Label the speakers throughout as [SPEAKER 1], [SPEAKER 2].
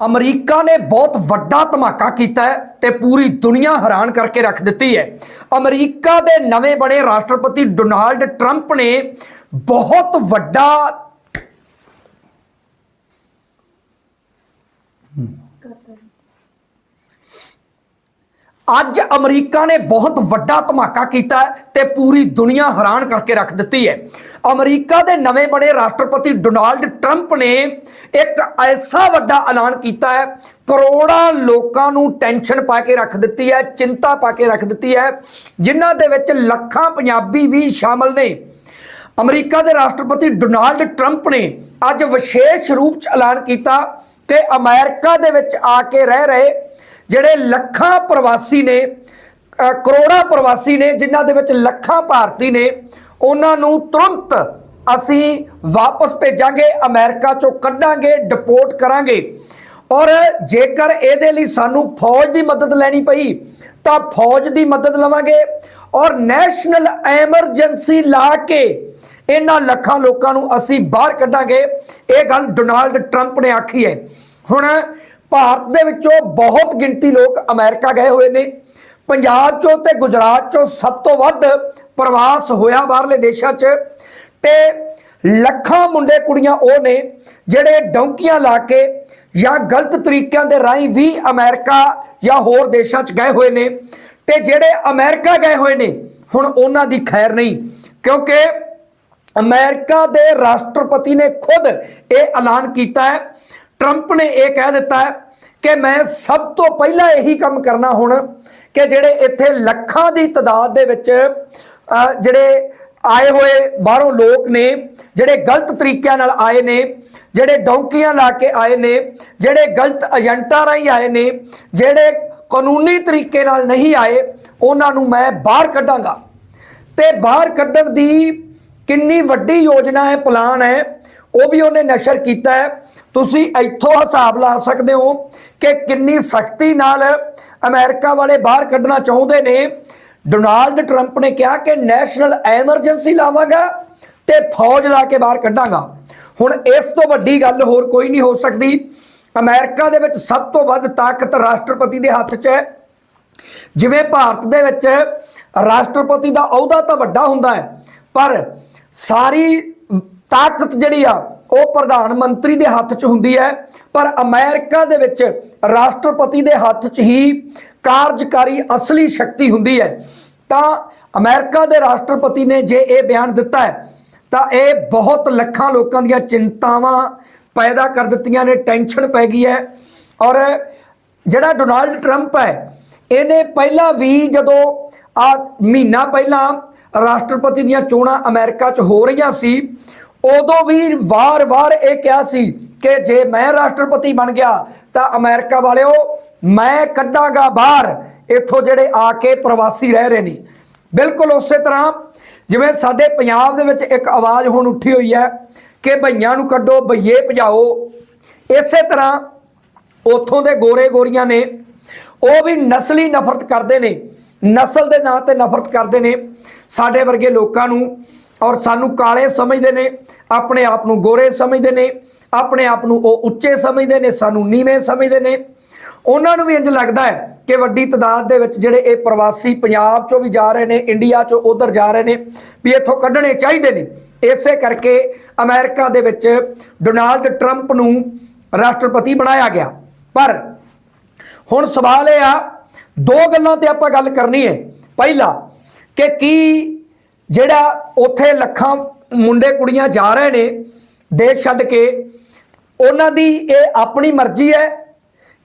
[SPEAKER 1] America ਨੇ ਬਹੁਤ ਵੱਡਾ ਧਮਾਕਾ ਕੀਤਾ ਹੈ ਤੇ ਪੂਰੀ ਦੁਨੀਆ ਹੈਰਾਨ ਕਰਕੇ ਰੱਖ ਦਿੱਤੀ ਹੈ। ਅਮਰੀਕਾ ਦੇ ਨਵੇਂ ਬਣੇ ਰਾਸ਼ਟਰਪਤੀ ਡੋਨਾਲਡ ਟਰੰਪ ਨੇ ਬਹੁਤ ਵੱਡਾ ਅੱਜ ਅਮਰੀਕਾ ਨੇ ਬਹੁਤ ਵੱਡਾ ਧਮਾਕਾ ਕੀਤਾ ਹੈ ਤੇ ਪੂਰੀ ਦੁਨੀਆ ਹੈਰਾਨ ਕਰਕੇ ਰੱਖ ਦਿੱਤੀ ਹੈ। ਅਮਰੀਕਾ ਦੇ ਨਵੇਂ ਬਣੇ ਰਾਸ਼ਟਰਪਤੀ ਡੋਨਾਲਡ ਟਰੰਪ ਨੇ ਇੱਕ ਐਸਾ ਵੱਡਾ ਐਲਾਨ ਕੀਤਾ ਹੈ, ਕਰੋੜਾਂ ਲੋਕਾਂ ਨੂੰ ਟੈਨਸ਼ਨ ਪਾ ਕੇ ਰੱਖ ਦਿੱਤੀ ਹੈ, ਚਿੰਤਾ ਪਾ ਕੇ ਰੱਖ ਦਿੱਤੀ ਹੈ, ਜਿਨ੍ਹਾਂ ਦੇ ਵਿੱਚ ਲੱਖਾਂ ਪੰਜਾਬੀ ਵੀ ਸ਼ਾਮਲ ਨੇ। ਅਮਰੀਕਾ ਦੇ ਰਾਸ਼ਟਰਪਤੀ ਡੋਨਾਲਡ ਟਰੰਪ ਨੇ ਅੱਜ ਵਿਸ਼ੇਸ਼ ਰੂਪ ਚ ਐਲਾਨ ਕੀਤਾ ਕਿ ਅਮਰੀਕਾ ਦੇ ਵਿੱਚ ਆ ਕੇ ਰਹਿ ਰਹੇ ਜਿਹੜੇ ਲੱਖਾਂ ਪ੍ਰਵਾਸੀ ਨੇ ਕਰੋੜਾਂ ਪ੍ਰਵਾਸੀ ਨੇ, ਜਿਨ੍ਹਾਂ ਦੇ ਵਿੱਚ ਲੱਖਾਂ ਭਾਰਤੀ ਨੇ, ਉਹਨਾਂ ਨੂੰ ਤੁਰੰਤ ਅਸੀਂ ਵਾਪਸ ਭੇਜਾਂਗੇ, ਅਮਰੀਕਾ ਚੋਂ ਕੱਢਾਂਗੇ, ਡਿਪੋਰਟ ਕਰਾਂਗੇ। ਔਰ ਜੇਕਰ ਇਹਦੇ ਲਈ ਸਾਨੂੰ ਫੌਜ ਦੀ ਮਦਦ ਲੈਣੀ ਪਈ, ਤਾਂ ਫੌਜ ਦੀ ਮਦਦ ਲਵਾਂਗੇ। ਔਰ ਨੈਸ਼ਨਲ ਐਮਰਜੈਂਸੀ ਲਾ ਕੇ ਇਹਨਾਂ ਲੱਖਾਂ ਲੋਕਾਂ ਨੂੰ ਅਸੀਂ ਬਾਹਰ ਕੱਢਾਂਗੇ। ਇਹ ਗੱਲ ਡੋਨਾਲਡ ਟਰੰਪ ਨੇ ਆਖੀ ਹੈ। ਹੁਣ ਭਾਰਤ ਦੇ ਵਿੱਚੋਂ ਬਹੁਤ ਗਿਣਤੀ ਲੋਕ ਅਮਰੀਕਾ ਗਏ ਹੋਏ ਨੇ। ਪੰਜਾਬ ਚੋਂ ਤੇ ਗੁਜਰਾਤ ਚੋਂ ਸਭ ਤੋਂ ਵੱਧ ਪ੍ਰਵਾਸ ਹੋਇਆ ਬਾਹਰਲੇ ਦੇਸ਼ਾਂ 'ਚ। ਤੇ ਲੱਖਾਂ ਮੁੰਡੇ ਕੁੜੀਆਂ ਉਹ ਨੇ ਜਿਹੜੇ ਡੌਂਕੀਆਂ ਲਾ ਕੇ ਜਾਂ ਗਲਤ ਤਰੀਕਿਆਂ ਦੇ ਰਾਹੀਂ ਵੀ ਅਮਰੀਕਾ ਜਾਂ ਹੋਰ ਦੇਸ਼ਾਂ 'ਚ ਗਏ ਹੋਏ ਨੇ। ਤੇ ਜਿਹੜੇ ਅਮਰੀਕਾ ਗਏ ਹੋਏ ਨੇ, ਹੁਣ ਉਹਨਾਂ ਦੀ ਖੈਰ ਨਹੀਂ, ਕਿਉਂਕਿ ਅਮਰੀਕਾ ਦੇ ਰਾਸ਼ਟਰਪਤੀ ਨੇ ਖੁਦ ਇਹ ਐਲਾਨ ਕੀਤਾ ਹੈ ਟਰੰਪ ਨੇ ਇਹ ਕਹਿ ਦਿੱਤਾ ਹੈ ਕਿ ਮੈਂ ਸਭ ਤੋਂ ਪਹਿਲਾਂ ਇਹੀ ਕੰਮ ਕਰਨਾ ਹੁਣ ਕਿ ਜਿਹੜੇ ਇੱਥੇ ਲੱਖਾਂ ਦੀ ਤਦਾਦ ਦੇ ਵਿੱਚ ਜਿਹੜੇ ਆਏ ਹੋਏ ਬਾਹਰੋਂ ਲੋਕ ਨੇ, ਜਿਹੜੇ ਗਲਤ ਤਰੀਕਿਆਂ ਨਾਲ ਆਏ ਨੇ, ਜਿਹੜੇ ਡੌਂਕੀਆਂ ਲਾ ਕੇ ਆਏ ਨੇ, ਜਿਹੜੇ ਗਲਤ ਏਜੰਟਾਂ ਰਾਹੀਂ ਆਏ ਨੇ, ਜਿਹੜੇ ਕਾਨੂੰਨੀ ਤਰੀਕੇ ਨਾਲ ਨਹੀਂ ਆਏ, ਉਹਨਾਂ ਨੂੰ ਮੈਂ ਬਾਹਰ ਕੱਢਾਂਗਾ। ਤੇ ਬਾਹਰ ਕੱਢਣ ਦੀ ਕਿੰਨੀ ਵੱਡੀ ਯੋਜਨਾ ਹੈ, ਪਲਾਨ ਹੈ, ਉਹ ਵੀ ਉਹਨੇ ਨਸ਼ਰ ਕੀਤਾ ਹੈ। ਤੁਸੀਂ ਇੱਥੋਂ ਹਿਸਾਬ ਲਾ ਸਕਦੇ ਹੋ ਕਿ ਕਿੰਨੀ ਸਖਤੀ ਨਾਲ ਅਮਰੀਕਾ ਵਾਲੇ ਬਾਹਰ ਕੱਢਣਾ ਚਾਹੁੰਦੇ ਨੇ। ਡੋਨਾਲਡ ਟਰੰਪ ਨੇ ਕਿਹਾ ਕਿ ਨੈਸ਼ਨਲ ਐਮਰਜੈਂਸੀ ਲਾਵਾਂਗਾ ਤੇ ਫੌਜ ਲਾ ਕੇ ਬਾਹਰ ਕੱਢਾਂਗਾ। ਹੁਣ ਇਸ ਤੋਂ ਵੱਡੀ ਗੱਲ ਹੋਰ ਕੋਈ ਨਹੀਂ ਹੋ ਸਕਦੀ। ਅਮਰੀਕਾ ਦੇ ਵਿੱਚ ਸਭ ਤੋਂ ਵੱਧ ਤਾਕਤ ਰਾਸ਼ਟਰਪਤੀ ਦੇ ਹੱਥ 'ਚ ਹੈ। ਜਿਵੇਂ ਭਾਰਤ ਦੇ ਵਿੱਚ ਰਾਸ਼ਟਰਪਤੀ ਦਾ ਅਹੁਦਾ ਤਾਂ ਵੱਡਾ ਹੁੰਦਾ ਹੈ, ਪਰ ਸਾਰੀ ਤਾਕਤ ਜਿਹੜੀ ਆ ਉਹ ਪ੍ਰਧਾਨ ਮੰਤਰੀ ਦੇ ਹੱਥ 'ਚ ਹੁੰਦੀ ਹੈ, ਪਰ ਅਮਰੀਕਾ ਦੇ ਵਿੱਚ ਰਾਸ਼ਟਰਪਤੀ ਦੇ ਹੱਥ 'ਚ ਹੀ ਕਾਰਜਕਾਰੀ ਅਸਲੀ ਸ਼ਕਤੀ ਹੁੰਦੀ ਹੈ। ਤਾਂ ਅਮਰੀਕਾ ਦੇ ਰਾਸ਼ਟਰਪਤੀ ਨੇ ਜੇ ਇਹ ਬਿਆਨ ਦਿੱਤਾ ਹੈ, ਤਾਂ ਇਹ ਬਹੁਤ ਲੱਖਾਂ ਲੋਕਾਂ ਦੀਆਂ ਚਿੰਤਾਵਾਂ ਪੈਦਾ ਕਰ ਦਿੱਤੀਆਂ ਨੇ, ਟੈਨਸ਼ਨ ਪੈ ਗਈ ਹੈ। ਔਰ ਜਿਹੜਾ ਡੋਨਾਲਡ ਟਰੰਪ ਹੈ, ਇਹਨੇ ਪਹਿਲਾਂ ਵੀ ਜਦੋਂ ਆ ਮਹੀਨਾ ਪਹਿਲਾਂ ਰਾਸ਼ਟਰਪਤੀ ਦੀਆਂ ਚੋਣਾਂ ਅਮਰੀਕਾ 'ਚ ਹੋ ਰਹੀਆਂ ਸੀ ਉਦੋਂ ਵੀ ਵਾਰ-ਵਾਰ ਇਹ ਕਿਹਾ ਸੀ ਕਿ ਜੇ ਮੈਂ ਰਾਸ਼ਟਰਪਤੀ ਬਣ ਗਿਆ ਤਾਂ ਅਮਰੀਕਾ ਵਾਲਿਓ, ਮੈਂ ਕੱਢਾਂਗਾ ਬਾਹਰ। ਇੱਥੋਂ ਜਿਹੜੇ ਆ ਕੇ ਪ੍ਰਵਾਸੀ ਰਹਿ ਰਹੇ ਨੇ। ਬਿਲਕੁਲ ਉਸੇ ਤਰ੍ਹਾਂ ਜਿਵੇਂ ਸਾਡੇ ਪੰਜਾਬ ਦੇ ਵਿੱਚ ਇੱਕ ਆਵਾਜ਼ ਹੁਣ ਉੱਠੀ ਹੋਈ ਹੈ ਕਿ ਭਈਆਂ ਨੂੰ ਕੱਢੋ, ਭਈਏ ਭਜਾਓ। ਇਸੇ ਤਰ੍ਹਾਂ ਉਥੋਂ ਦੇ ਗੋਰੇ ਗੋਰੀਆਂ ਨੇ, ਉਹ ਵੀ ਨਸਲੀ ਨਫ਼ਰਤ ਕਰਦੇ ਨੇ। ਨਸਲ ਦੇ ਨਾਂ ਤੇ ਨਫ਼ਰਤ ਕਰਦੇ ਨੇ ਸਾਡੇ ਵਰਗੇ ਲੋਕਾਂ ਨੂੰ। ਔਰ ਸਾਨੂੰ ਕਾਲੇ ਸਮਝਦੇ ਨੇ, ਆਪਣੇ ਆਪ ਨੂੰ ਗੋਰੇ ਸਮਝਦੇ ਨੇ, ਆਪਣੇ ਆਪ ਨੂੰ ਉਹ ਉੱਚੇ ਸਮਝਦੇ ਨੇ, ਸਾਨੂੰ ਨੀਵੇਂ ਸਮਝਦੇ ਨੇ। ਉਹਨਾਂ ਨੂੰ ਵੀ ਇੰਜ ਲੱਗਦਾ ਹੈ ਕਿ ਵੱਡੀ ਤਦਾਦ ਦੇ ਵਿੱਚ ਜਿਹੜੇ ਇਹ ਪ੍ਰਵਾਸੀ ਪੰਜਾਬ ਚੋਂ ਵੀ ਜਾ ਰਹੇ ਨੇ, ਇੰਡੀਆ ਚੋਂ ਉਧਰ ਜਾ ਰਹੇ ਨੇ, ਵੀ ਇੱਥੋਂ ਕੱਢਣੇ ਚਾਹੀਦੇ ਨੇ। ਇਸੇ ਕਰਕੇ ਅਮਰੀਕਾ ਦੇ ਵਿੱਚ ਡੋਨਾਲਡ ਟਰੰਪ ਨੂੰ ਰਾਸ਼ਟਰਪਤੀ ਬਣਾਇਆ ਗਿਆ। ਪਰ ਹੁਣ ਸਵਾਲ ਇਹ ਆ, ਦੋ ਗੱਲਾਂ ਤੇ ਆਪਾਂ ਗੱਲ ਕਰਨੀ ਹੈ। ਪਹਿਲਾ, ਕਿ ਕੀ ਜਿਹੜਾ ਉੱਥੇ ਲੱਖਾਂ ਮੁੰਡੇ ਕੁੜੀਆਂ ਜਾ ਰਹੇ ਨੇ, ਦੇਸ਼ ਛੱਡ ਕੇ, ਉਹਨਾਂ ਦੀ ਇਹ ਆਪਣੀ ਮਰਜ਼ੀ ਹੈ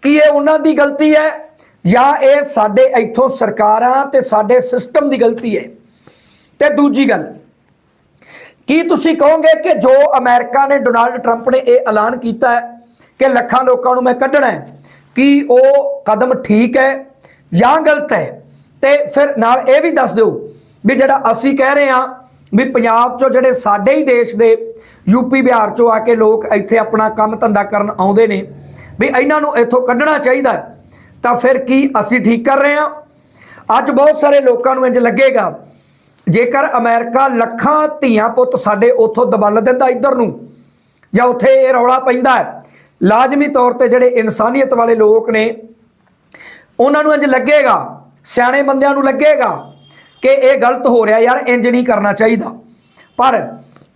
[SPEAKER 1] ਕਿ ਇਹ ਉਹਨਾਂ ਦੀ ਗਲਤੀ ਹੈ ਜਾਂ ਇਹ ਸਾਡੇ ਇੱਥੋਂ ਸਰਕਾਰਾਂ ਤੇ ਸਾਡੇ ਸਿਸਟਮ ਦੀ ਗਲਤੀ ਹੈ। ਤੇ ਦੂਜੀ ਗੱਲ, ਕੀ ਤੁਸੀਂ ਕਹੋਗੇ ਕਿ ਜੋ ਅਮਰੀਕਾ ਨੇ ਡੋਨਾਲਡ ਟਰੰਪ ਨੇ ਇਹ ਐਲਾਨ ਕੀਤਾ ਹੈ ਕਿ ਲੱਖਾਂ ਲੋਕਾਂ ਨੂੰ ਮੈਂ ਕੱਢਣਾ ਹੈ, ਕੀ ਉਹ ਕਦਮ ਠੀਕ ਹੈ ਜਾਂ ਗਲਤ ਹੈ? ਤੇ ਫਿਰ ਨਾਲ ਇਹ ਵੀ ਦੱਸ ਦਿਓ ਵੀ ਜਿਹੜਾ ਅਸੀਂ ਕਹਿ ਰਹੇ ਹਾਂ ਵੀ ਪੰਜਾਬ ਚੋਂ ਜਿਹੜੇ ਸਾਡੇ ਹੀ ਦੇਸ਼ ਦੇ ਯੂਪੀ ਬਿਹਾਰ ਚੋਂ ਆ ਕੇ ਲੋਕ ਇੱਥੇ ਆਪਣਾ ਕੰਮ ਧੰਦਾ ਕਰਨ ਆਉਂਦੇ ਨੇ, ਵੀ ਇਹਨਾਂ ਨੂੰ ਇੱਥੋਂ ਕੱਢਣਾ ਚਾਹੀਦਾ ਤਾਂ ਫਿਰ ਕੀ ਅਸੀਂ ਠੀਕ ਕਰ ਰਹੇ ਹਾਂ? ਅੱਜ ਬਹੁਤ ਸਾਰੇ ਲੋਕਾਂ ਨੂੰ ਇੰਜ ਲੱਗੇਗਾ, ਜੇਕਰ ਅਮਰੀਕਾ ਲੱਖਾਂ ਧੀਆਂ ਪੁੱਤ ਸਾਡੇ ਉੱਥੋਂ ਦਬਲ ਦਿੰਦਾ ਇੱਧਰ ਨੂੰ, ਜਾਂ ਉੱਥੇ ਇਹ ਰੌਲਾ ਪੈਂਦਾ ਲਾਜ਼ਮੀ ਤੌਰ ਤੇ ਜਿਹੜੇ ਇਨਸਾਨੀਅਤ ਵਾਲੇ ਲੋਕ ਨੇ, ਉਹਨਾਂ ਨੂੰ ਇੰਜ ਲੱਗੇਗਾ, ਸਿਆਣੇ ਬੰਦਿਆਂ ਨੂੰ ਲੱਗੇਗਾ ਕਿ ਇਹ ਗਲਤ ਹੋ ਰਿਹਾ ਯਾਰ, ਇੰਜ ਨਹੀਂ ਕਰਨਾ ਚਾਹੀਦਾ। ਪਰ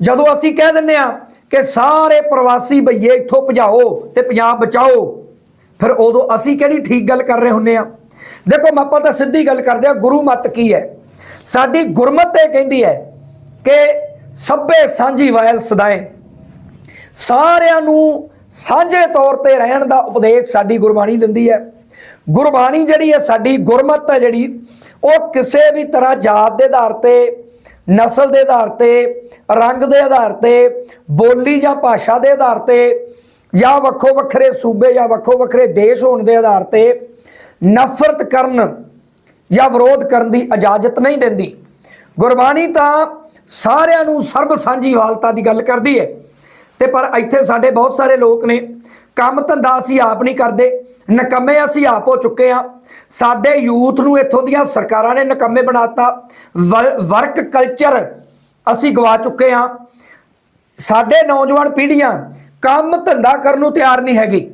[SPEAKER 1] ਜਦੋਂ ਅਸੀਂ ਕਹਿ ਦਿੰਨੇ ਆ ਕਿ ਸਾਰੇ ਪ੍ਰਵਾਸੀ ਭਈਏ ਇੱਥੋਂ ਭਜਾਓ ਤੇ ਪੰਜਾਬ ਬਚਾਓ, ਫਿਰ ਉਦੋਂ ਅਸੀਂ ਕਿਹੜੀ ਠੀਕ ਗੱਲ ਕਰ ਰਹੇ ਹੁੰਨੇ ਆ ਦੇਖੋ ਮਾਪਾ ਤਾਂ ਸਿੱਧੀ ਗੱਲ ਕਰਦੇ ਆ ਗੁਰੂ ਮਤ ਕੀ ਹੈ? ਸਾਡੀ ਗੁਰਮਤ ਇਹ ਕਹਿੰਦੀ ਹੈ ਕਿ ਸਭੇ ਸਾਂਝੀ ਵਾਇਲ ਸਦਾਏ। ਸਾਰਿਆਂ ਨੂੰ ਸਾਂਝੇ ਤੌਰ ਤੇ ਰਹਿਣ ਦਾ ਉਪਦੇਸ਼ ਸਾਡੀ ਗੁਰਬਾਣੀ ਦਿੰਦੀ ਹੈ। ਗੁਰਬਾਣੀ ਜਿਹੜੀ ਹੈ, ਸਾਡੀ ਗੁਰਮਤ ਹੈ ਜਿਹੜੀ ਉਹ ਕਿਸੇ ਵੀ ਤਰ੍ਹਾਂ ਜਾਤ ਦੇ ਆਧਾਰ ਤੇ, ਨਸਲ ਦੇ ਆਧਾਰ ਤੇ, ਰੰਗ ਦੇ ਆਧਾਰ ਤੇ, ਬੋਲੀ ਜਾਂ ਭਾਸ਼ਾ ਦੇ ਆਧਾਰ ਤੇ, ਜਾਂ ਵੱਖੋ ਵੱਖਰੇ ਸੂਬੇ ਜਾਂ ਵੱਖੋ ਵੱਖਰੇ ਦੇਸ਼ ਹੋਣ ਦੇ ਆਧਾਰ ਤੇ ਨਫ਼ਰਤ ਕਰਨ ਜਾਂ ਵਿਰੋਧ ਕਰਨ ਦੀ ਇਜਾਜ਼ਤ ਨਹੀਂ ਦਿੰਦੀ। ਗੁਰਬਾਣੀ ਤਾਂ ਸਾਰਿਆਂ ਨੂੰ ਸਰਬ ਸਾਂਝੀ ਵਾਲਤਾ ਦੀ ਗੱਲ ਕਰਦੀ ਹੈ। ਤੇ ਪਰ ਇੱਥੇ ਸਾਡੇ ਬਹੁਤ ਸਾਰੇ ਲੋਕ ਨੇ, ਕੰਮ ਧੰਦਾ ਅਸੀਂ ਆਪ ਨਹੀਂ ਕਰਦੇ। ਨਕੰਮੇ ਅਸੀਂ ਆਪ ਹੋ ਚੁੱਕੇ ਆ ਸਾਡੇ ਯੂਥ ਨੂੰ ਇੱਥੋਂ ਦੀਆਂ ਸਰਕਾਰਾਂ ਨੇ ਨਕੰਮੇ ਬਣਾਤਾ। ਵਰਕ ਕਲਚਰ ਅਸੀਂ ਗਵਾ ਚੁੱਕੇ ਆ ਸਾਡੇ ਨੌਜਵਾਨ ਪੀੜ੍ਹੀਆਂ ਕੰਮ ਧੰਦਾ ਕਰਨ ਨੂੰ ਤਿਆਰ ਨਹੀਂ ਹੈਗੀ।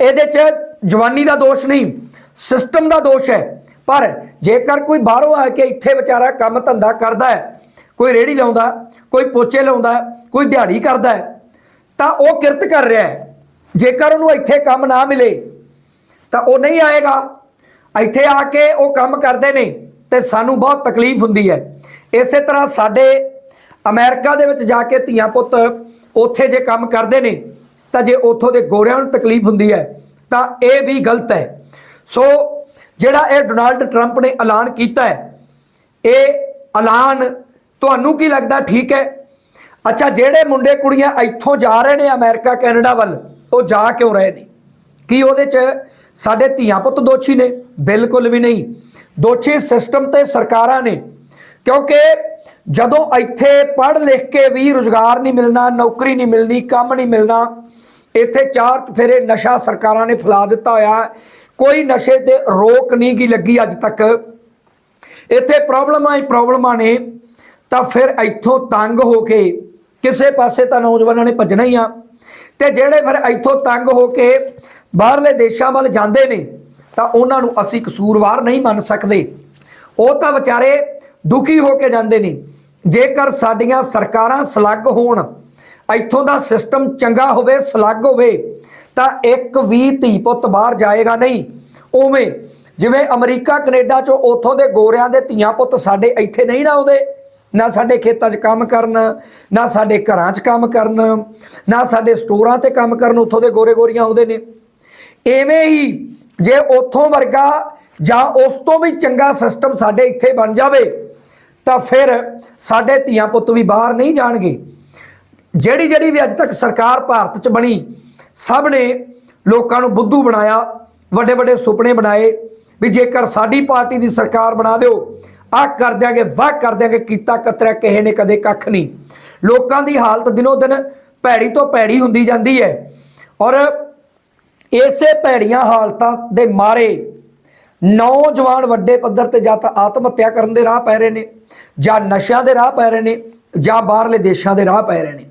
[SPEAKER 1] ਇਹਦੇ 'ਚ ਜਵਾਨੀ ਦਾ ਦੋਸ਼ ਨਹੀਂ ਸਿਸਟਮ ਦਾ ਦੋਸ਼ ਹੈ। ਪਰ ਜੇਕਰ ਕੋਈ ਬਾਹਰੋਂ ਆ ਕੇ ਇੱਥੇ ਵਿਚਾਰਾ ਕੰਮ ਧੰਦਾ ਕਰਦਾ ਹੈ, ਕੋਈ ਰੇੜੀ ਲਾਉਂਦਾ, ਕੋਈ ਪੋਚੇ ਲਾਉਂਦਾ, ਕੋਈ ਦਿਹਾੜੀ ਕਰਦਾ ਤਾਂ ਉਹ ਕਿਰਤ ਕਰ ਰਿਹਾ ਹੈ। ਜੇਕਰ ਉਹਨੂੰ ਇੱਥੇ ਕੰਮ ਨਾ ਮਿਲੇ, ਤਾਂ ਉਹ ਨਹੀਂ ਆਏਗਾ। ਇੱਥੇ ਆ ਕੇ ਉਹ ਕੰਮ ਕਰਦੇ ਨੇ ਤੇ ਸਾਨੂੰ ਬਹੁਤ ਤਕਲੀਫ ਹੁੰਦੀ ਹੈ। ਇਸੇ ਤਰ੍ਹਾਂ ਸਾਡੇ ਅਮਰੀਕਾ ਦੇ ਵਿੱਚ ਜਾ ਕੇ ਧੀਆਂ ਪੁੱਤ ਉੱਥੇ ਜੇ ਕੰਮ ਕਰਦੇ ਨੇ, ਤਾਂ ਜੇ ਉੱਥੋਂ ਦੇ ਗੋਰਿਆਂ ਨੂੰ ਤਕਲੀਫ ਹੁੰਦੀ ਹੈ, ਤਾਂ ਇਹ ਵੀ ਗਲਤ ਹੈ। ਸੋ ਜਿਹੜਾ ਇਹ ਡੋਨਾਲਡ ਟਰੰਪ ਨੇ ਐਲਾਨ ਕੀਤਾ ਹੈ, ਇਹ ਐਲਾਨ ਤੁਹਾਨੂੰ ਕੀ ਲੱਗਦਾ ਠੀਕ ਹੈ? ਅੱਛਾ, ਜਿਹੜੇ ਮੁੰਡੇ ਕੁੜੀਆਂ ਇੱਥੋਂ ਜਾ ਰਹੇ ਨੇ ਅਮਰੀਕਾ, ਕੈਨੇਡਾ ਵੱਲ ਉਹ ਜਾ ਕਿਉਂ ਰਹੇ ਨੇ? ਕੀ ਉਹਦੇ 'ਚ ਸਾਡੇ ਧੀਆਂ ਪੁੱਤ ਦੋਸ਼ੀ ਨੇ? ਬਿਲਕੁਲ ਵੀ ਨਹੀਂ। ਦੋਸ਼ੀ ਸਿਸਟਮ ਤੇ ਸਰਕਾਰਾਂ ਨੇ। ਕਿਉਂਕਿ ਜਦੋਂ ਇੱਥੇ ਪੜ੍ਹ ਲਿਖ ਕੇ ਵੀ ਰੁਜ਼ਗਾਰ ਨਹੀਂ ਮਿਲਣਾ, ਨੌਕਰੀ ਨਹੀਂ ਮਿਲਣੀ, ਕੰਮ ਨਹੀਂ ਮਿਲਣਾ, ਇੱਥੇ ਚਾਰ ਫੇਰੇ ਨਸ਼ਾ ਸਰਕਾਰਾਂ ਨੇ ਫੈਲਾ ਦਿੱਤਾ ਹੋਇਆ। ਕੋਈ ਨਸ਼ੇ ਤੇ ਰੋਕ ਨਹੀਂ ਗੀ ਲੱਗੀ ਅੱਜ ਤੱਕ। ਇੱਥੇ ਪ੍ਰੋਬਲਮਾਂ ਹੀ ਪ੍ਰੋਬਲਮਾਂ ਨੇ। ਤਾਂ ਫਿਰ ਇੱਥੋਂ ਤੰਗ ਹੋ ਕੇ ਕਿਸੇ ਪਾਸੇ ਤਾਂ ਨੌਜਵਾਨਾਂ ਨੇ ਭੱਜਣਾ ਹੀ ਆ। ਤੇ ਜਿਹੜੇ ਫਿਰ ਇੱਥੋਂ ਤੰਗ ਹੋ ਕੇ ਬਾਹਰਲੇ ਦੇਸ਼ਾਂ ਵੱਲ ਜਾਂਦੇ ਨੇ, ਤਾਂ ਉਹਨਾਂ ਨੂੰ ਅਸੀਂ ਕਸੂਰਵਾਰ ਨਹੀਂ ਮੰਨ ਸਕਦੇ। ਉਹ ਤਾਂ ਵਿਚਾਰੇ ਦੁਖੀ ਹੋ ਕੇ ਜਾਂਦੇ ਨੇ। ਜੇਕਰ ਸਾਡੀਆਂ ਸਰਕਾਰਾਂ ਸਲੱਗ ਹੋਣ, ਇੱਥੋਂ ਦਾ ਸਿਸਟਮ ਚੰਗਾ ਹੋਵੇ, ਸਲੱਗ ਹੋਵੇ, ਤਾਂ ਇੱਕ ਵੀ ਧੀ ਪੁੱਤ ਬਾਹਰ ਜਾਏਗਾ ਨਹੀਂ। ਉਵੇਂ ਜਿਵੇਂ ਅਮਰੀਕਾ, ਕੈਨੇਡਾ ਚੋਂ ਉੱਥੋਂ ਦੇ ਗੋਰਿਆਂ ਦੇ ਧੀਆਂ ਪੁੱਤ ਸਾਡੇ ਇੱਥੇ ਨਹੀਂ ਨਾ ਆਉਂਦੇ। ਨਾ ਸਾਡੇ ਖੇਤਾਂ 'ਚ ਕੰਮ ਕਰਨ, ਨਾ ਸਾਡੇ ਘਰਾਂ 'ਚ ਕੰਮ ਕਰਨ, ਨਾ ਸਾਡੇ ਸਟੋਰਾਂ ਤੇ ਕੰਮ ਕਰਨ, ਉੱਥੋਂ ਦੇ ਗੋਰੇ ਗੋਰੀਆਂ ਆਉਂਦੇ ਨੇ। ਐਵੇਂ ਹੀ ਜੇ ਉੱਥੋਂ ਵਰਗਾ ਜਾਂ ਉਸ ਤੋਂ ਵੀ ਚੰਗਾ ਸਿਸਟਮ ਸਾਡੇ ਇੱਥੇ ਬਣ ਜਾਵੇ, ਤਾਂ ਫਿਰ ਸਾਡੇ ਧੀਆਂ ਪੁੱਤ ਵੀ ਬਾਹਰ ਨਹੀਂ ਜਾਣਗੇ। ਜਿਹੜੀ ਜਿਹੜੀ ਵੀ ਅੱਜ ਤੱਕ ਸਰਕਾਰ ਭਾਰਤ 'ਚ ਬਣੀ, ਸਭ ਨੇ ਲੋਕਾਂ ਨੂੰ ਬੁੱਧੂ ਬਣਾਇਆ ਵੱਡੇ ਵੱਡੇ ਸੁਪਨੇ ਬਣਾਏ, ਵੀ ਜੇਕਰ ਸਾਡੀ ਪਾਰਟੀ ਦੀ ਸਰਕਾਰ ਬਣਾ ਦਿਓ ਆ ਕਰ ਦਿਆਂਗੇ, ਵਾਹ ਕਰ ਦਿਆਂਗੇ, ਕੀਤਾ ਕਤਰਾ, ਕਿਸੇ ਨੇ ਕਦੇ ਕੱਖ ਨਹੀਂ। ਲੋਕਾਂ ਦੀ ਹਾਲਤ ਦਿਨੋ ਦਿਨ ਭੈੜੀ ਤੋਂ ਭੈੜੀ ਹੁੰਦੀ ਜਾਂਦੀ ਹੈ। ਔਰ ਇਸੇ ਭੈੜੀਆਂ ਹਾਲਤਾਂ ਦੇ ਮਾਰੇ ਨੌਜਵਾਨ ਵੱਡੇ ਪੱਧਰ ਤੇ ਜਾਂ ਤਾਂ ਆਤਮ ਹੱਤਿਆ ਕਰਨ ਦੇ ਰਾਹ ਪੈ ਰਹੇ ਨੇ, ਜਾਂ ਨਸ਼ਿਆਂ ਦੇ ਰਾਹ ਪੈ ਰਹੇ ਨੇ, ਜਾਂ ਬਾਹਰਲੇ ਦੇਸ਼ਾਂ ਦੇ ਰਾਹ ਪੈ ਰਹੇ ਨੇ।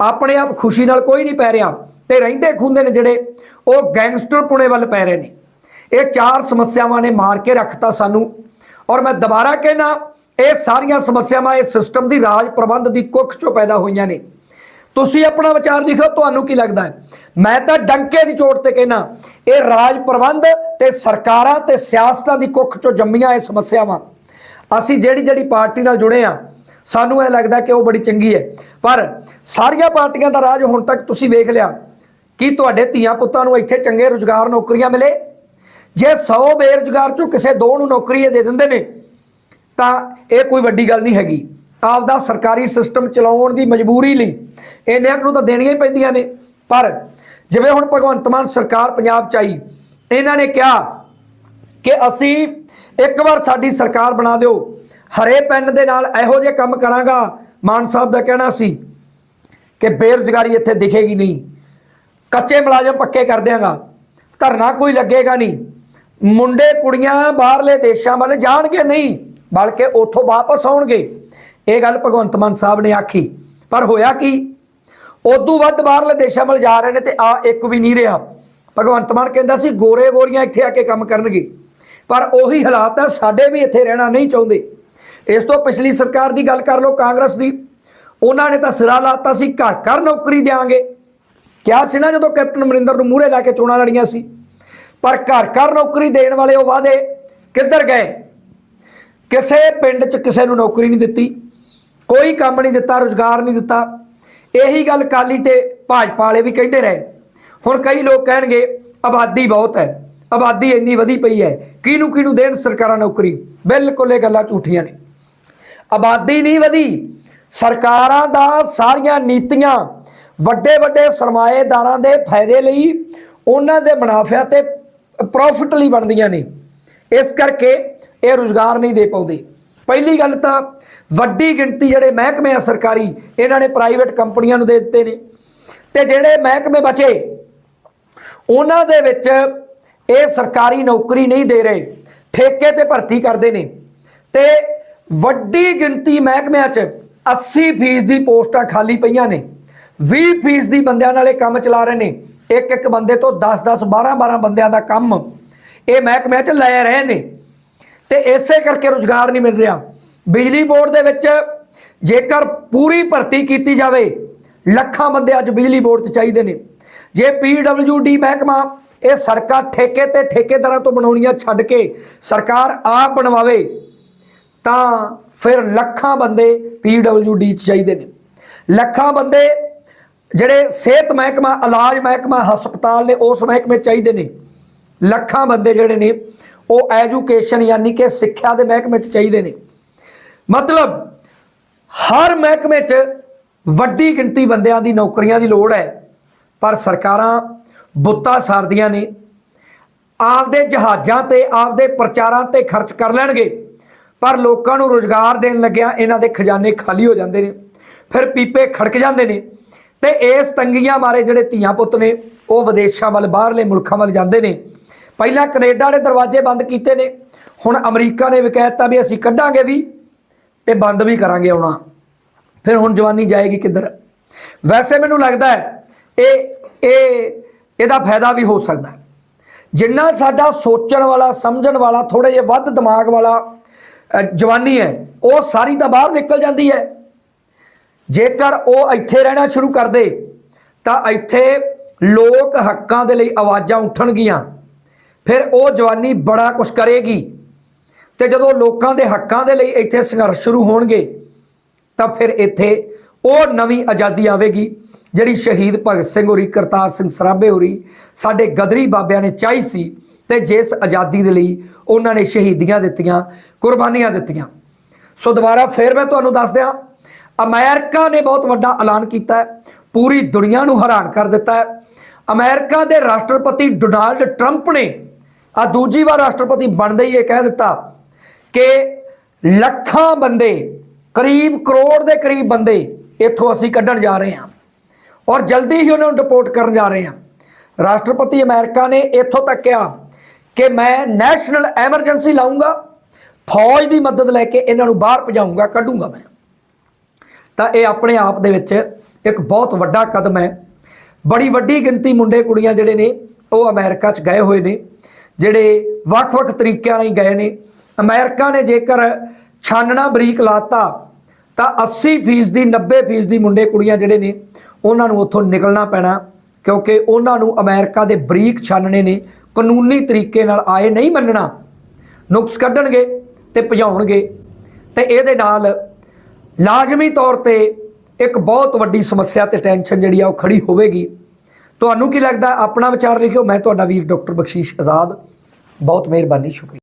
[SPEAKER 1] ਆਪਣੇ ਆਪ ਖੁਸ਼ੀ ਨਾਲ ਕੋਈ ਨਹੀਂ ਪੈ ਰਿਹਾ ਤੇ ਰਹਿੰਦੇ ਖੁੰਦੇ ਨੇ ਜਿਹੜੇ ਉਹ ਗੈਂਗਸਟਰ ਪੁਣੇ ਵੱਲ ਪੈ ਰਹੇ ਨੇ। ਇਹ ਚਾਰ ਸਮੱਸਿਆਵਾਂ ਨੇ ਮਾਰ ਕੇ ਰੱਖਤਾ ਸਾਨੂੰ ਔਰ ਮੈਂ ਦੁਬਾਰਾ ਕਹਿਣਾ, ਇਹ ਸਾਰੀਆਂ ਸਮੱਸਿਆਵਾਂ ਇਹ ਸਿਸਟਮ ਦੀ ਰਾਜ ਪ੍ਰਬੰਧ ਦੀ ਕੁੱਖ ਚੋਂ ਪੈਦਾ ਹੋਈਆਂ ਨੇ। ਤੁਸੀਂ ਆਪਣਾ ਵਿਚਾਰ ਲਿਖੋ, ਤੁਹਾਨੂੰ ਕੀ ਲੱਗਦਾ ਹੈ? ਮੈਂ ਤਾਂ ਡੰਕੇ ਦੀ ਚੋਟ ਤੇ ਕਹਿਣਾ, ਇਹ ਰਾਜ ਪ੍ਰਬੰਧ ਤੇ ਸਰਕਾਰਾਂ ਤੇ ਸਿਆਸਤਾਂ ਦੀ ਕੁੱਖ ਚੋਂ ਜੰਮੀਆਂ ਇਹ ਸਮੱਸਿਆਵਾਂ। ਅਸੀਂ ਜਿਹੜੀ ਜਿਹੜੀ ਪਾਰਟੀ ਨਾਲ ਜੁੜੇ ਆ ਸਾਨੂੰ ਇਹ ਲੱਗਦਾ ਕਿ ਉਹ ਬੜੀ ਚੰਗੀ ਹੈ। ਪਰ ਸਾਰੀਆਂ ਪਾਰਟੀਆਂ ਦਾ ਰਾਜ ਹੁਣ ਤੱਕ ਤੁਸੀਂ ਵੇਖ ਲਿਆ, ਕਿ ਤੁਹਾਡੇ ਧੀਆਂ ਪੁੱਤਾਂ ਨੂੰ ਇੱਥੇ ਚੰਗੇ ਰੁਜ਼ਗਾਰ ਨੌਕਰੀਆਂ ਮਿਲੇ? ਜੇ 100 ਬੇਰੁਜ਼ਗਾਰ ਚੋਂ ਕਿਸੇ ਦੋ ਨੂੰ ਨੌਕਰੀ ਦੇ ਦਿੰਦੇ ਨੇ, ਤਾਂ ਇਹ ਕੋਈ ਵੱਡੀ ਗੱਲ ਨਹੀਂ ਹੈਗੀ। ਆਪਦਾ ਸਰਕਾਰੀ ਸਿਸਟਮ ਚਲਾਉਣ ਦੀ ਮਜਬੂਰੀ ਲਈ ਇਹਨਾਂ ਨੂੰ ਤਾਂ ਦੇਣੀਆਂ ਹੀ ਪੈਂਦੀਆਂ ਨੇ। ਪਰ ਜਿਵੇਂ ਹੁਣ ਭਗਵੰਤ ਮਾਨ ਸਰਕਾਰ ਪੰਜਾਬ ਚ ਆਈ, ਇਹਨਾਂ ਨੇ ਕਿਹਾ ਕਿ ਅਸੀਂ ਇੱਕ ਵਾਰ ਸਾਡੀ ਸਰਕਾਰ ਬਣਾ ਦਿਓ। ਹਰੇ ਪੈਨ ਦੇ ਨਾਲ ਇਹੋ ਜਿਹੇ ਕੰਮ ਕਰਾਂਗਾ, ਮਾਨ ਸਾਹਿਬ ਦਾ ਕਹਿਣਾ ਸੀ ਕਿ ਬੇਰੁਜ਼ਗਾਰੀ ਇੱਥੇ ਦਿਖੇਗੀ ਨਹੀਂ। ਕੱਚੇ ਮੁਲਾਜ਼ਮ ਪੱਕੇ ਕਰ ਦਿਆਂਗਾ। ਧਰਨਾ ਕੋਈ ਲੱਗੇਗਾ ਨਹੀਂ। ਮੁੰਡੇ ਕੁੜੀਆਂ ਬਾਹਰਲੇ ਦੇਸ਼ਾਂ ਵੱਲ ਜਾਣਗੇ ਨਹੀਂ, ਬਲਕਿ ਉੱਥੋਂ ਵਾਪਸ ਆਉਣਗੇ। ਇਹ ਗੱਲ ਭਗਵੰਤ ਮਾਨ ਸਾਹਿਬ ਨੇ ਆਖੀ। ਪਰ ਹੋਇਆ ਕੀ? ਉਦੋਂ ਵੱਧ ਬਾਹਰਲੇ ਦੇਸ਼ਾਂ ਵੱਲ ਜਾ ਰਹੇ ਨੇ ਤੇ ਆ ਇੱਕ ਵੀ ਨਹੀਂ ਰਿਹਾ। ਭਗਵੰਤ ਮਾਨ ਕਹਿੰਦਾ ਸੀ, ਗੋਰੇ ਗੋਰੀਆਂ ਇੱਥੇ ਆ ਕੇ ਕੰਮ ਕਰਨਗੇ। ਪਰ ਉਹੀ ਹਾਲਾਤ ਹੈ ਸਾਡੇ ਵੀ ਇੱਥੇ ਰਹਿਣਾ ਨਹੀਂ ਚਾਹੁੰਦੇ। ਇਸ ਤੋਂ ਪਿਛਲੀ ਸਰਕਾਰ ਦੀ ਗੱਲ ਕਰ ਲਓ, ਕਾਂਗਰਸ ਦੀ। ਉਹਨਾਂ ਨੇ ਤਾਂ ਸਿਰਾ ਲਾਤਾ ਸੀ, ਘਰ ਘਰ ਨੌਕਰੀ ਦੇਾਂਗੇ ਕਿਹਾ ਸੀ ਨਾ ਜਦੋਂ ਕੈਪਟਨ ਅਮਰਿੰਦਰ ਨੂੰ ਮੂਹਰੇ ਲਾ ਕੇ ਚੋਣਾਂ ਲੜੀਆਂ ਸੀ? ਪਰ ਘਰ ਘਰ ਨੌਕਰੀ ਦੇਣ ਵਾਲੇ ਉਹ ਵਾਅਦੇ ਕਿੱਧਰ ਗਏ? ਕਿਸੇ ਪਿੰਡ 'ਚ ਕਿਸੇ ਨੂੰ ਨੌਕਰੀ ਨਹੀਂ ਦਿੱਤੀ, ਕੋਈ ਕੰਮ ਨਹੀਂ ਦਿੱਤਾ, ਰੁਜ਼ਗਾਰ ਨਹੀਂ ਦਿੱਤਾ। ਇਹੀ ਗੱਲ ਕਾਲੀ ਤੇ ਭਾਜਪਾ ਵਾਲੇ ਵੀ ਕਹਿੰਦੇ ਰਹੇ। ਹੁਣ ਕਈ ਲੋਕ ਕਹਿਣਗੇ, ਆਬਾਦੀ ਬਹੁਤ ਹੈ, ਆਬਾਦੀ ਇੰਨੀ ਵਧੀ ਪਈ ਹੈ, ਕਿਹਨੂੰ ਕਿਹਨੂੰ ਦੇਣ ਸਰਕਾਰਾਂ ਨੌਕਰੀ? ਬਿਲਕੁਲ ਇਹ ਗੱਲਾਂ ਝੂਠੀਆਂ ਨੇ। ਆਬਾਦੀ ਨਹੀਂ ਵਧੀ, ਸਰਕਾਰਾਂ ਦਾ ਸਾਰੀਆਂ ਨੀਤੀਆਂ ਵੱਡੇ ਵੱਡੇ ਸਰਮਾਏਦਾਰਾਂ ਦੇ ਫਾਇਦੇ ਲਈ ਉਹਨਾਂ ਦੇ ਮੁਨਾਫਿਆਂ ਤੇ ਪ੍ਰੋਫਿਟ ਲਈ ਬਣਦੀਆਂ ਨੇ। ਇਸ ਕਰਕੇ ਇਹ ਰੁਜ਼ਗਾਰ ਨਹੀਂ ਦੇ ਪਾਉਂਦੇ। ਪਹਿਲੀ ਗੱਲ ਤਾਂ ਵੱਡੀ ਗਿਣਤੀ ਜਿਹੜੇ ਮਹਿਕਮੇ ਆ ਸਰਕਾਰੀ, ਇਹਨਾਂ ਨੇ ਪ੍ਰਾਈਵੇਟ ਕੰਪਨੀਆਂ ਨੂੰ ਦੇ ਦਿੱਤੇ ਨੇ। ਤੇ ਜਿਹੜੇ ਮਹਿਕਮੇ ਬਚੇ, ਉਹਨਾਂ ਦੇ ਵਿੱਚ ਇਹ ਸਰਕਾਰੀ ਨੌਕਰੀ ਨਹੀਂ ਦੇ ਰਹੇ, ਠੇਕੇ ਤੇ ਭਰਤੀ ਕਰਦੇ ਨੇ। ਤੇ ਵੱਡੀ ਗਿਣਤੀ ਮਹਿਕਮਿਆਂ 'ਚ 80% ਦੀ ਪੋਸਟਾਂ ਖਾਲੀ ਪਈਆਂ ਨੇ। 20% ਦੀ ਬੰਦਿਆਂ ਨਾਲ ਇਹ ਕੰਮ ਚਲਾ ਰਹੇ ਨੇ। ਇੱਕ ਇੱਕ ਬੰਦੇ ਤੋਂ 10 10 12 12 ਬੰਦਿਆਂ ਦਾ ਕੰਮ। ਇਹ ਮਹਿਕਮਿਆਂ 'ਚ ਲੈ ਰਹੇ ਨੇ। ਤੇ ਇਸੇ ਕਰਕੇ ਰੁਜ਼ਗਾਰ ਨਹੀਂ ਮਿਲ ਰਿਹਾ। ਬਿਜਲੀ ਬੋਰਡ ਦੇ ਵਿੱਚ ਜੇਕਰ ਪੂਰੀ ਭਰਤੀ ਕੀਤੀ ਜਾਵੇ, ਲੱਖਾਂ ਬੰਦੇ ਅੱਜ ਬਿਜਲੀ ਬੋਰਡ 'ਚ ਚਾਹੀਦੇ ਨੇ। ਜੇ ਪੀਡਬਲਯੂਡੀ ਮਹਿਕਮਾ ਇਹ ਸੜਕਾਂ ਠੇਕੇ ਤੇ ਠੇਕੇਦਾਰਾਂ ਤੋਂ ਬਣਾਉਣੀਆਂ ਛੱਡ ਕੇ ਸਰਕਾਰ ਆਪ ਬਣਵਾਵੇ, ਤਾਂ ਫਿਰ ਲੱਖਾਂ ਬੰਦੇ ਪੀਡਬਲਯੂਡੀ 'ਚ ਚਾਹੀਦੇ ਨੇ। ਲੱਖਾਂ ਬੰਦੇ ਜਿਹੜੇ ਸਿਹਤ ਮਹਿਕਮਾ, ਇਲਾਜ ਮਹਿਕਮਾ, ਹਸਪਤਾਲ ਨੇ ਉਸ ਮਹਿਕਮੇ ਚਾਹੀਦੇ ਨੇ, ਲੱਖਾਂ ਬੰਦੇ ਜਿਹੜੇ ਨੇ, ਉਹ ਐਜੂਕੇਸ਼ਨ ਯਾਨੀ ਕਿ ਸਿੱਖਿਆ ਦੇ ਮਹਿਕਮੇ 'ਚ ਚਾਹੀਦੇ ਨੇ। ਮਤਲਬ ਹਰ ਮਹਿਕਮੇ 'ਚ ਵੱਡੀ ਗਿਣਤੀ ਬੰਦਿਆਂ ਦੀ ਨੌਕਰੀਆਂ ਦੀ ਲੋੜ ਹੈ, ਪਰ ਸਰਕਾਰਾਂ ਬੁੱਤਾ ਸਾਰਦੀਆਂ ਨੇ। ਆਪਦੇ ਜਹਾਜ਼ਾਂ ਤੇ, ਆਪਦੇ ਪ੍ਰਚਾਰਾਂ ਤੇ ਖਰਚ ਕਰ ਲੈਣਗੇ, ਪਰ ਲੋਕਾਂ ਨੂੰ ਰੋਜ਼ਗਾਰ ਦੇਣ ਲੱਗਿਆ ਇਹਨਾਂ ਦੇ ਖਜ਼ਾਨੇ ਖਾਲੀ ਹੋ ਜਾਂਦੇ ਨੇ, ਫਿਰ ਪੀਪੇ ਖੜਕ ਜਾਂਦੇ ਨੇ। ਤੇ ਇਸ ਤੰਗੀਆਂ ਮਾਰੇ ਜਿਹੜੇ ਧੀਆਂ ਪੁੱਤ ਨੇ, ਉਹ ਵਿਦੇਸ਼ਾਂ ਵੱਲ, ਬਾਹਰਲੇ ਮੁਲਕਾਂ ਵੱਲ ਜਾਂਦੇ ਨੇ। ਪਹਿਲਾਂ ਕੈਨੇਡਾ ਨੇ ਦਰਵਾਜ਼ੇ ਬੰਦ ਕੀਤੇ ਨੇ। ਹੁਣ ਅਮਰੀਕਾ ਨੇ ਵੀ ਕਹਿ ਦਿੱਤਾ ਵੀ ਅਸੀਂ ਕੱਢਾਂਗੇ ਵੀ ਤੇ ਬੰਦ ਵੀ ਕਰਾਂਗੇ ਆਉਣਾ। ਫਿਰ ਹੁਣ ਜਵਾਨੀ ਜਾਏਗੀ ਕਿੱਧਰ? ਵੈਸੇ ਮੈਨੂੰ ਲੱਗਦਾ ਹੈ, ਇਹ ਇਹ, ਇਹਦਾ ਫਾਇਦਾ ਵੀ ਹੋ ਸਕਦਾ ਜਿੰਨਾ ਸਾਡਾ ਸੋਚਣ ਵਾਲਾ, ਸਮਝਣ ਵਾਲਾ ਥੋੜੇ ਜਿਹਾ ਵੱਧ ਦਿਮਾਗ ਵਾਲਾ ਜਵਾਨੀ ਹੈ, ਉਹ ਸਾਰੀ ਤਾਂ ਬਾਹਰ ਨਿਕਲ ਜਾਂਦੀ ਹੈ। ਜੇਕਰ ਉਹ ਇੱਥੇ ਰਹਿਣਾ ਸ਼ੁਰੂ ਕਰਦੇ ਤਾਂ ਇੱਥੇ ਲੋਕ ਹੱਕਾਂ ਦੇ ਲਈ ਆਵਾਜ਼ਾਂ ਉੱਠਣਗੀਆਂ। ਫਿਰ ਉਹ ਜਵਾਨੀ ਬੜਾ ਕੁਝ ਕਰੇਗੀ। ਤੇ ਜਦੋਂ ਲੋਕਾਂ ਦੇ ਹੱਕਾਂ ਦੇ ਲਈ ਇੱਥੇ ਸੰਘਰਸ਼ ਸ਼ੁਰੂ ਹੋਣਗੇ, ਤਾਂ ਫਿਰ ਇੱਥੇ ਉਹ ਨਵੀਂ ਆਜ਼ਾਦੀ ਆਵੇਗੀ, ਜਿਹੜੀ ਸ਼ਹੀਦ ਭਗਤ ਸਿੰਘ ਹੋਰੀ, ਕਰਤਾਰ ਸਿੰਘ ਸਰਾਭੇ ਹੋਰੀ, ਸਾਡੇ ਗਦਰੀ ਬਾਬਿਆਂ ਨੇ ਚਾਹੀ ਸੀ ਤੇ ਜਿਸ ਆਜ਼ਾਦੀ ਦੇ ਲਈ ਉਹਨਾਂ ਨੇ ਸ਼ਹੀਦੀਆਂ ਦਿੱਤੀਆਂ, ਕੁਰਬਾਨੀਆਂ ਦਿੱਤੀਆਂ। ਸੋ ਦੁਬਾਰਾ ਫਿਰ ਮੈਂ ਤੁਹਾਨੂੰ ਦੱਸ ਦਿਆਂ ਅਮਰੀਕਾ ਨੇ ਬਹੁਤ ਵੱਡਾ ਐਲਾਨ ਕੀਤਾ ਹੈ। ਪੂਰੀ ਦੁਨੀਆ ਨੂੰ ਹੈਰਾਨ ਕਰ ਦਿੱਤਾ ਹੈ। ਅਮਰੀਕਾ ਦੇ ਰਾਸ਼ਟਰਪਤੀ ਡੋਨਾਲਡ ਟਰੰਪ ਨੇ ਆ ਦੂਜੀ ਵਾਰ ਰਾਸ਼ਟਰਪਤੀ ਬਣਦੇ ਹੀ ਇਹ ਕਹਿ ਦਿੱਤਾ ਕਿ ਲੱਖਾਂ ਬੰਦੇ, ਕਰੀਬ ਕਰੋੜ ਦੇ ਕਰੀਬ ਬੰਦੇ ਇੱਥੋਂ ਅਸੀਂ ਕੱਢਣ ਜਾ ਰਹੇ ਹਾਂ ਔਰ ਜਲਦੀ ਹੀ ਉਹਨਾਂ ਨੂੰ ਡਿਪੋਰਟ ਕਰਨ ਜਾ ਰਹੇ ਹਾਂ। ਰਾਸ਼ਟਰਪਤੀ ਅਮਰੀਕਾ ਨੇ ਇੱਥੋਂ ਤੱਕ ਕਿਹਾ ਕਿ ਮੈਂ ਨੈਸ਼ਨਲ ਐਮਰਜੈਂਸੀ ਲਾਉਂਗਾ ਫੌਜ ਦੀ ਮਦਦ ਲੈ ਕੇ ਇਹਨਾਂ ਨੂੰ ਬਾਹਰ ਭਜਾਊਂਗਾ, ਕੱਢੂੰਗਾ ਮੈਂ। ਤਾਂ ਇਹ ਆਪਣੇ ਆਪ ਦੇ ਵਿੱਚ ਇੱਕ ਬਹੁਤ ਵੱਡਾ ਕਦਮ ਹੈ। ਬੜੀ ਵੱਡੀ ਗਿਣਤੀ ਮੁੰਡੇ ਕੁੜੀਆਂ ਜਿਹੜੇ ਨੇ, ਉਹ ਅਮਰੀਕਾ 'ਚ ਗਏ ਹੋਏ ਨੇ, ਜਿਹੜੇ ਵੱਖ-ਵੱਖ ਤਰੀਕਿਆਂ ਨਾਲ ਗਏ ਨੇ। ਅਮਰੀਕਾ ਨੇ ਜੇਕਰ ਛਾਨਣਾ ਬਰੀਕ ਲਾਤਾ, ਤਾਂ 80% ਦੀ 90% ਦੀ ਮੁੰਡੇ ਕੁੜੀਆਂ ਜਿਹੜੇ ਨੇ, ਉਹਨਾਂ ਨੂੰ ਉੱਥੋਂ ਨਿਕਲਣਾ ਪੈਣਾ, ਕਿਉਂਕਿ ਉਹਨਾਂ ਨੂੰ ਅਮਰੀਕਾ ਦੇ ਬਰੀਕ ਛਾਨਣੇ ਨੇ ਕਾਨੂੰਨੀ ਤਰੀਕੇ ਨਾਲ ਆਏ ਨਹੀਂ ਮੰਨਣਾ। ਨੁਕਸ ਕੱਢਣਗੇ ਤੇ ਭਜਾਉਣਗੇ ਤੇ ਇਹਦੇ ਨਾਲ ਲਾਜ਼ਮੀ ਤੌਰ ਤੇ ਇੱਕ ਬਹੁਤ ਵੱਡੀ ਸਮੱਸਿਆ ਤੇ ਟੈਨਸ਼ਨ ਜਿਹੜੀ ਆ ਉਹ ਖੜੀ ਹੋਵੇਗੀ। ਤੁਹਾਨੂੰ ਕੀ ਲੱਗਦਾ? ਆਪਣਾ ਵਿਚਾਰ ਲਿਖਿਓ। ਮੈਂ ਤੁਹਾਡਾ ਵੀਰ ਡਾਕਟਰ ਬਖਸ਼ੀਸ਼ ਆਜ਼ਾਦ। ਬਹੁਤ ਮਿਹਰਬਾਨੀ। ਸ਼ੁਕਰੀਆ।